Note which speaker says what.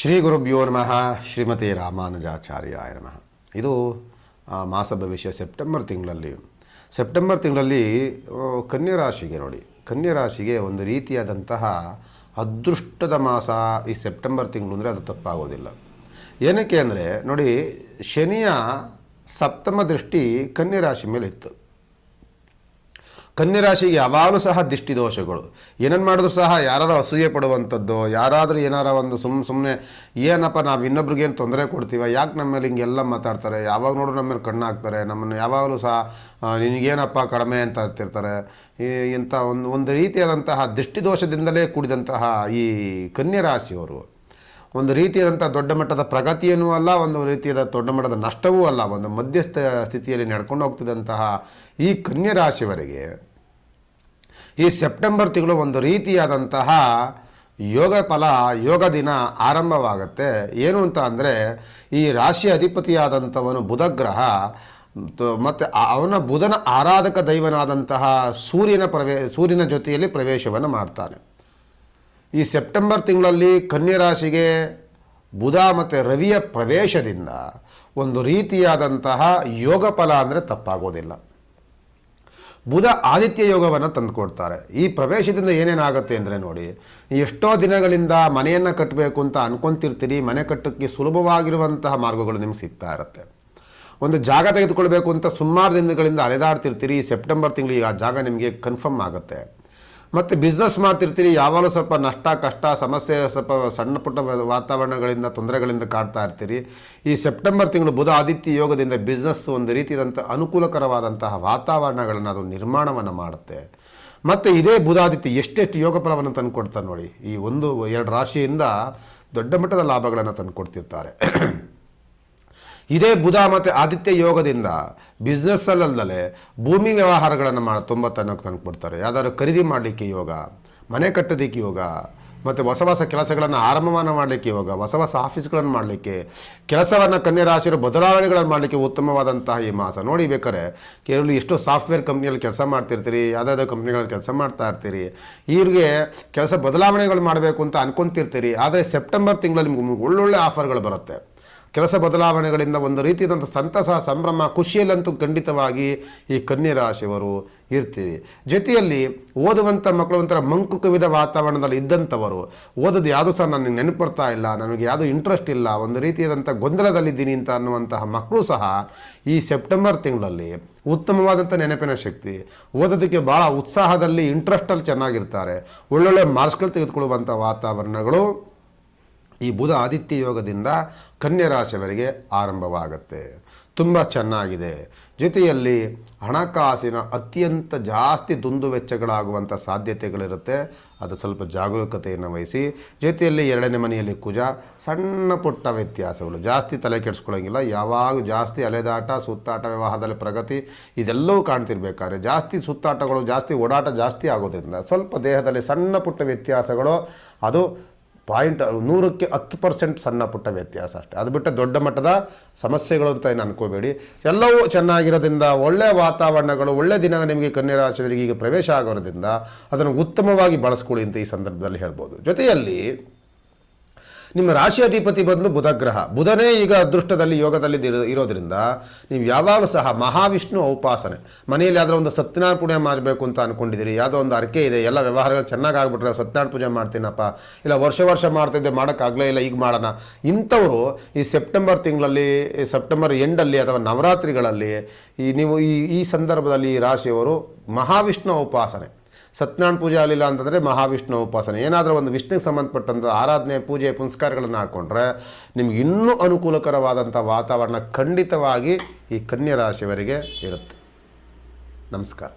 Speaker 1: ಶ್ರೀ ಗುರುಭ್ಯೋ ನಮಃ ಶ್ರೀಮತಿ ರಾಮಾನುಜಾಚಾರ್ಯಾಯ ನಮಃ ಇದು ಮಾಸ ಭವಿಷ್ಯ ಸೆಪ್ಟೆಂಬರ್ ತಿಂಗಳಲ್ಲಿ. ಸೆಪ್ಟೆಂಬರ್ ತಿಂಗಳಲ್ಲಿ ಕನ್ಯಾ ರಾಶಿಗೆ ನೋಡಿ. ಕನ್ಯಾ ರಾಶಿಗೆ ಒಂದು ರೀತಿಯಾದಂತಹ ಅದೃಷ್ಟದ ಮಾಸ ಈ ಸೆಪ್ಟೆಂಬರ್ ತಿಂಗಳು ಅಂದರೆ ಅದು ತಪ್ಪಾಗೋದಿಲ್ಲ. ಏನಕ್ಕೆ ಅಂದರೆ, ನೋಡಿ, ಶನಿಯ ಸಪ್ತಮ ದೃಷ್ಟಿ ಕನ್ಯಾ ರಾಶಿ ಮೇಲೆ ಇತ್ತು ಕನ್ಯಾ ರಾಶಿಗೆ ಯಾವಾಗಲೂ ಸಹ ದಿಷ್ಟಿ ದೋಷಗಳು. ಏನನ್ನು ಮಾಡಿದ್ರು ಸಹ ಯಾರು ಅಸೂಯೆ ಪಡುವಂಥದ್ದು, ಯಾರಾದರೂ ಏನಾರ ಒಂದು ಸುಮ್ಮ ಸುಮ್ಮನೆ ಏನಪ್ಪ ನಾವು ಇನ್ನೊಬ್ರಿಗೆ ಏನು ತೊಂದರೆ ಕೊಡ್ತೀವ, ಯಾಕೆ ನಮ್ಮ ಮೇಲೆ ಹಿಂಗೆಲ್ಲ ಮಾತಾಡ್ತಾರೆ, ಯಾವಾಗ ನೋಡ್ರು ನಮ್ಮ ಮೇಲೆ ಕಣ್ಣು ಹಾಕ್ತಾರೆ ನಮ್ಮನ್ನು ಯಾವಾಗಲೂ ಸಹ ನಿನಗೇನಪ್ಪ ಕಡಿಮೆ ಅಂತ ಅಂತಿರ್ತಾರೆ ಈ, ಇಂಥ ಒಂದು ಒಂದು ರೀತಿಯಾದಂತಹ ದೃಷ್ಟಿದೋಷದಿಂದಲೇ ಕೂಡಿದಂತಹ ಈ ಕನ್ಯರಾಶಿಯವರು ಒಂದು ರೀತಿಯಾದಂಥ ದೊಡ್ಡ ಮಟ್ಟದ ಪ್ರಗತಿಯೂ ಅಲ್ಲ, ಒಂದು ರೀತಿಯಾದ ದೊಡ್ಡ ಮಟ್ಟದ ನಷ್ಟವೂ ಅಲ್ಲ, ಒಂದು ಮಧ್ಯಸ್ಥ ಸ್ಥಿತಿಯಲ್ಲಿ ನಡ್ಕೊಂಡು ಹೋಗ್ತಿದ್ದಂತಹ ಈ ಕನ್ಯಾ ರಾಶಿಯವರಿಗೆ ಈ ಸೆಪ್ಟೆಂಬರ್ ತಿಂಗಳು ಒಂದು ರೀತಿಯಾದಂತಹ ಯೋಗ ಫಲ, ಯೋಗ ದಿನ ಆರಂಭವಾಗುತ್ತೆ. ಏನು ಅಂತ ಅಂದರೆ, ಈ ರಾಶಿ ಅಧಿಪತಿಯಾದಂಥವನು ಬುಧಗ್ರಹ ಮತ್ತು ಅವನ ಬುಧನ ಆರಾಧಕ ದೈವನಾದಂತಹ ಸೂರ್ಯನ ಪ್ರವೇ, ಸೂರ್ಯನ ಜೊತೆಯಲ್ಲಿ ಪ್ರವೇಶವನ್ನು ಮಾಡ್ತಾನೆ. ಈ ಸೆಪ್ಟೆಂಬರ್ ತಿಂಗಳಲ್ಲಿ ಕನ್ಯರಾಶಿಗೆ ಬುಧ ಮತ್ತು ರವಿಯ ಪ್ರವೇಶದಿಂದ ಒಂದು ರೀತಿಯಾದಂತಹ ಯೋಗ ಫಲ ಅಂದರೆ ತಪ್ಪಾಗೋದಿಲ್ಲ. ಬುಧ ಆದಿತ್ಯ ಯೋಗವನ್ನು ತಂದುಕೊಡ್ತಾರೆ ಈ ಪ್ರವೇಶದಿಂದ ಏನೇನಾಗುತ್ತೆ ಅಂದರೆ ನೋಡಿ, ಎಷ್ಟೋ ದಿನಗಳಿಂದ ಮನೆಯನ್ನು ಕಟ್ಟಬೇಕು ಅಂತ ಅನ್ಕೊಂತಿರ್ತೀರಿ, ಮನೆ ಕಟ್ಟೋಕ್ಕೆ ಸುಲಭವಾಗಿರುವಂತಹ ಮಾರ್ಗಗಳು ನಿಮ್ಗೆ ಸಿಗ್ತಾ ಇರುತ್ತೆ. ಒಂದು ಜಾಗ ತೆಗೆದುಕೊಳ್ಬೇಕು ಅಂತ ಸುಮಾರು ದಿನಗಳಿಂದ ಅಲೆದಾಡ್ತಿರ್ತೀರಿ ಸೆಪ್ಟೆಂಬರ್ ತಿಂಗಳಿಗೆ ಆ ಜಾಗ ನಿಮಗೆ ಕನ್ಫರ್ಮ್ ಆಗುತ್ತೆ. ಮತ್ತು ಬಿಸ್ನೆಸ್ ಮಾಡ್ತಿರ್ತೀರಿ, ಯಾವಾಗಲೂ ಸ್ವಲ್ಪ ನಷ್ಟ, ಕಷ್ಟ, ಸಮಸ್ಯೆ, ಸ್ವಲ್ಪ ಸಣ್ಣ ಪುಟ್ಟ ವಾತಾವರಣಗಳಿಂದ, ತೊಂದರೆಗಳಿಂದ ಕಾಡ್ತಾ ಇರ್ತೀರಿ. ಈ ಸೆಪ್ಟೆಂಬರ್ ತಿಂಗಳು ಬುಧ ಆದಿತ್ಯ ಯೋಗದಿಂದ ಬಿಸ್ನೆಸ್ ಒಂದು ರೀತಿಯಾದಂಥ ಅನುಕೂಲಕರವಾದಂತಹ ವಾತಾವರಣಗಳನ್ನು ಅದು ನಿರ್ಮಾಣವನ್ನು ಮಾಡುತ್ತೆ. ಮತ್ತು ಇದೇ ಬುಧಾದಿತ್ಯ ಎಷ್ಟೆಷ್ಟು ಯೋಗ ಫಲವನ್ನು ತಂದುಕೊಡ್ತಾರೆ ನೋಡಿ, ಈ ಒಂದು ಎರಡು ರಾಶಿಯಿಂದ ದೊಡ್ಡ ಮಟ್ಟದ ಲಾಭಗಳನ್ನು ತಂದುಕೊಡ್ತಿರ್ತಾರೆ ಇದೇ ಬುಧ ಮತ್ತು ಆದಿತ್ಯ ಯೋಗದಿಂದ ಬಿಸ್ನೆಸ್ಸಲ್ಲಲ್ಲದೆ ಭೂಮಿ ವ್ಯವಹಾರಗಳನ್ನು ಮಾಡಿ ತುಂಬ ತನಕ ತಂದುಕೊಡ್ತಾರೆ. ಯಾವ್ದಾದ್ರು ಖರೀದಿ ಮಾಡಲಿಕ್ಕೆ ಯೋಗ, ಮನೆ ಕಟ್ಟೋದಕ್ಕೆ ಯೋಗ, ಮತ್ತು ಹೊಸ ಹೊಸ ಕೆಲಸಗಳನ್ನು ಆರಂಭವನ್ನು ಮಾಡಲಿಕ್ಕೆ ಯೋಗ, ಹೊಸ ಹೊಸ ಆಫೀಸ್ಗಳನ್ನು ಮಾಡಲಿಕ್ಕೆ, ಕೆಲಸವನ್ನು ಕನ್ಯಾ ಬದಲಾವಣೆಗಳನ್ನು ಮಾಡಲಿಕ್ಕೆ ಉತ್ತಮವಾದಂತಹ ಈ ಮಾಸ. ನೋಡಿ ಬೇಕಾರೆ ಕೇಳಲು ಎಷ್ಟೋ ಸಾಫ್ಟ್ವೇರ್ ಕಂಪ್ನಿಯಲ್ಲಿ ಕೆಲಸ ಮಾಡ್ತಿರ್ತೀರಿ, ಯಾವುದಾದ್ರೂ ಕಂಪ್ನಿಗಳಲ್ಲಿ ಕೆಲಸ ಮಾಡ್ತಾ ಇರ್ತೀರಿ, ಇವ್ರಿಗೆ ಕೆಲಸ ಬದಲಾವಣೆಗಳು ಮಾಡಬೇಕು ಅಂತ ಅನ್ಕೊಂತಿರ್ತೀರಿ, ಆದರೆ ಸೆಪ್ಟೆಂಬರ್ ತಿಂಗಳಲ್ಲಿ ನಿಮ್ಗೆ ಒಳ್ಳೊಳ್ಳೆ ಆಫರ್ಗಳು ಬರುತ್ತೆ. ಕೆಲಸ ಬದಲಾವಣೆಗಳಿಂದ ಒಂದು ರೀತಿಯಾದಂಥ ಸಂತಸ, ಸಂಭ್ರಮ, ಖುಷಿಯಲ್ಲಂತೂ ಖಂಡಿತವಾಗಿ ಈ ಕನ್ಯರಾಶಿಯವರು ಇರ್ತೀರಿ. ಜೊತೆಯಲ್ಲಿ ಓದುವಂಥ ಮಕ್ಕಳು ಒಂಥರ ಮಂಕು ಕವಿದ ವಾತಾವರಣದಲ್ಲಿ ಇದ್ದಂಥವರು, ಓದೋದು ಯಾವುದು ಸಹ ನನಗೆ ನೆನಪು ಬರ್ತಾ ಇಲ್ಲ, ನನಗೆ ಯಾವುದು ಇಂಟ್ರೆಸ್ಟ್ ಇಲ್ಲ, ಒಂದು ರೀತಿಯಾದಂಥ ಗೊಂದಲದಲ್ಲಿದ್ದೀನಿ ಅಂತ ಅನ್ನುವಂತಹ ಮಕ್ಕಳು ಸಹ ಈ ಸೆಪ್ಟೆಂಬರ್ ತಿಂಗಳಲ್ಲಿ ಉತ್ತಮವಾದಂಥ ನೆನಪಿನ ಶಕ್ತಿ, ಓದೋದಕ್ಕೆ ಭಾಳ ಉತ್ಸಾಹದಲ್ಲಿ ಇಂಟ್ರೆಸ್ಟಲ್ಲಿ ಚೆನ್ನಾಗಿರ್ತಾರೆ. ಒಳ್ಳೊಳ್ಳೆ ಮಾರ್ಕ್ಸ್ಗಳು ತೆಗೆದುಕೊಳ್ಳುವಂಥ ವಾತಾವರಣಗಳು ಈ ಬುಧ ಆದಿತ್ಯ ಯೋಗದಿಂದ ಕನ್ಯಾ ರಾಶಿಯವರಿಗೆ ಆರಂಭವಾಗುತ್ತೆ. ತುಂಬ ಚೆನ್ನಾಗಿದೆ. ಜೊತೆಯಲ್ಲಿ ಹಣಕಾಸಿನ ಅತ್ಯಂತ ಜಾಸ್ತಿ ದುಂದು ವೆಚ್ಚಗಳಾಗುವಂಥ ಸಾಧ್ಯತೆಗಳಿರುತ್ತೆ. ಅದು ಸ್ವಲ್ಪ ಜಾಗರೂಕತೆಯನ್ನು ವಹಿಸಿ. ಜೊತೆಯಲ್ಲಿ ಎರಡನೇ ಮನೆಯಲ್ಲಿ ಕುಜ, ಸಣ್ಣ ಪುಟ್ಟ ವ್ಯತ್ಯಾಸಗಳು. ಜಾಸ್ತಿ ತಲೆ ಕೆಡಿಸ್ಕೊಳ್ಳೋಂಗಿಲ್ಲ. ಯಾವಾಗ ಜಾಸ್ತಿ ಅಲೆದಾಟ, ಸುತ್ತಾಟ, ವ್ಯವಹಾರದಲ್ಲಿ ಪ್ರಗತಿ, ಇದೆಲ್ಲವೂ ಕಾಣ್ತಿರ್ಬೇಕಾದ್ರೆ ಜಾಸ್ತಿ ಸುತ್ತಾಟಗಳು, ಜಾಸ್ತಿ ಓಡಾಟ ಜಾಸ್ತಿ ಆಗೋದ್ರಿಂದ ಸ್ವಲ್ಪ ದೇಹದಲ್ಲಿ ಸಣ್ಣ ಪುಟ್ಟ ವ್ಯತ್ಯಾಸಗಳು, ಅದು ಪಾಯಿಂಟ್ ನೂರಕ್ಕೆ ಹತ್ತು ಪರ್ಸೆಂಟ್ ಸಣ್ಣ ಪುಟ್ಟ ವ್ಯತ್ಯಾಸ ಅಷ್ಟೇ. ಅದು ಬಿಟ್ಟು ದೊಡ್ಡ ಮಟ್ಟದ ಸಮಸ್ಯೆಗಳು ಅಂತ ಏನು ಅನ್ಕೋಬೇಡಿ. ಎಲ್ಲವೂ ಚೆನ್ನಾಗಿರೋದ್ರಿಂದ ಒಳ್ಳೆಯ ವಾತಾವರಣಗಳು, ಒಳ್ಳೆ ದಿನ ನಿಮಗೆ ಕನ್ಯಾ ರಾಶಿಯವರಿಗೆ ಈಗ ಪ್ರವೇಶ ಆಗೋದ್ರಿಂದ ಅದನ್ನು ಉತ್ತಮವಾಗಿ ಬಳಸ್ಕೊಳ್ಳಿ ಅಂತ ಈ ಸಂದರ್ಭದಲ್ಲಿ ಹೇಳ್ಬೋದು. ಜೊತೆಯಲ್ಲಿ ನಿಮ್ಮ ರಾಶಿ ಅಧಿಪತಿ ಬಂದು ಬುಧಗ್ರಹ. ಬುಧನೇ ಈಗ ಅದೃಷ್ಟದಲ್ಲಿ ಯೋಗದಲ್ಲಿ ಇರೋ- ಇರೋದ್ರಿಂದ ನೀವು ಯಾವಾಗಲೂ ಸಹ ಮಹಾವಿಷ್ಣು ಉಪಾಸನೆ. ಮನೆಯಲ್ಲಿ ಯಾವುದೋ ಒಂದು ಸತ್ಯನಾರಾಯಣ ಪೂಜೆ ಮಾಡಬೇಕು ಅಂತ ಅನ್ಕೊಂಡಿದ್ದೀರಿ, ಯಾವುದೋ ಒಂದು ಅರ್ಕೆ ಇದೆ, ಎಲ್ಲ ವ್ಯವಹಾರಗಳು ಚೆನ್ನಾಗಿ ಆಗ್ಬಿಟ್ರೆ ಸತ್ಯನಾರಾಯಣ ಪೂಜೆ ಮಾಡ್ತೀನಪ್ಪ, ಇಲ್ಲ ವರ್ಷ ವರ್ಷ ಮಾಡ್ತಿದ್ದೆ ಮಾಡೋಕ್ಕಾಗಲೇ ಇಲ್ಲ, ಈಗ ಮಾಡೋಣ. ಇಂಥವರು ಈ ಸೆಪ್ಟೆಂಬರ್ ತಿಂಗಳಲ್ಲಿ ಸೆಪ್ಟೆಂಬರ್ ಎಂಡಲ್ಲಿ ಅಥವಾ ನವರಾತ್ರಿಗಳಲ್ಲಿ ಈ ನೀವು ಈ ಈ ಸಂದರ್ಭದಲ್ಲಿ ಈ ರಾಶಿಯವರು ಮಹಾವಿಷ್ಣು ಉಪಾಸನೆ. ಸತ್ಯನಾರಾಯಣ ಪೂಜೆ ಆಗಲಿಲ್ಲ ಅಂತಂದರೆ ಮಹಾವಿಷ್ಣು ಉಪಾಸನೆ. ಏನಾದರೂ ಒಂದು ವಿಷ್ಣುಗೆ ಸಂಬಂಧಪಟ್ಟಂಥ ಆರಾಧನೆ, ಪೂಜೆ, ಪುನಸ್ಕಾರಗಳನ್ನು ಹಾಕ್ಕೊಂಡ್ರೆ ನಿಮ್ಗೆ ಇನ್ನೂ ಅನುಕೂಲಕರವಾದಂಥ ವಾತಾವರಣ ಖಂಡಿತವಾಗಿ ಈ ಕನ್ಯಾ ರಾಶಿಯವರಿಗೆ ಇರುತ್ತೆ. ನಮಸ್ಕಾರ.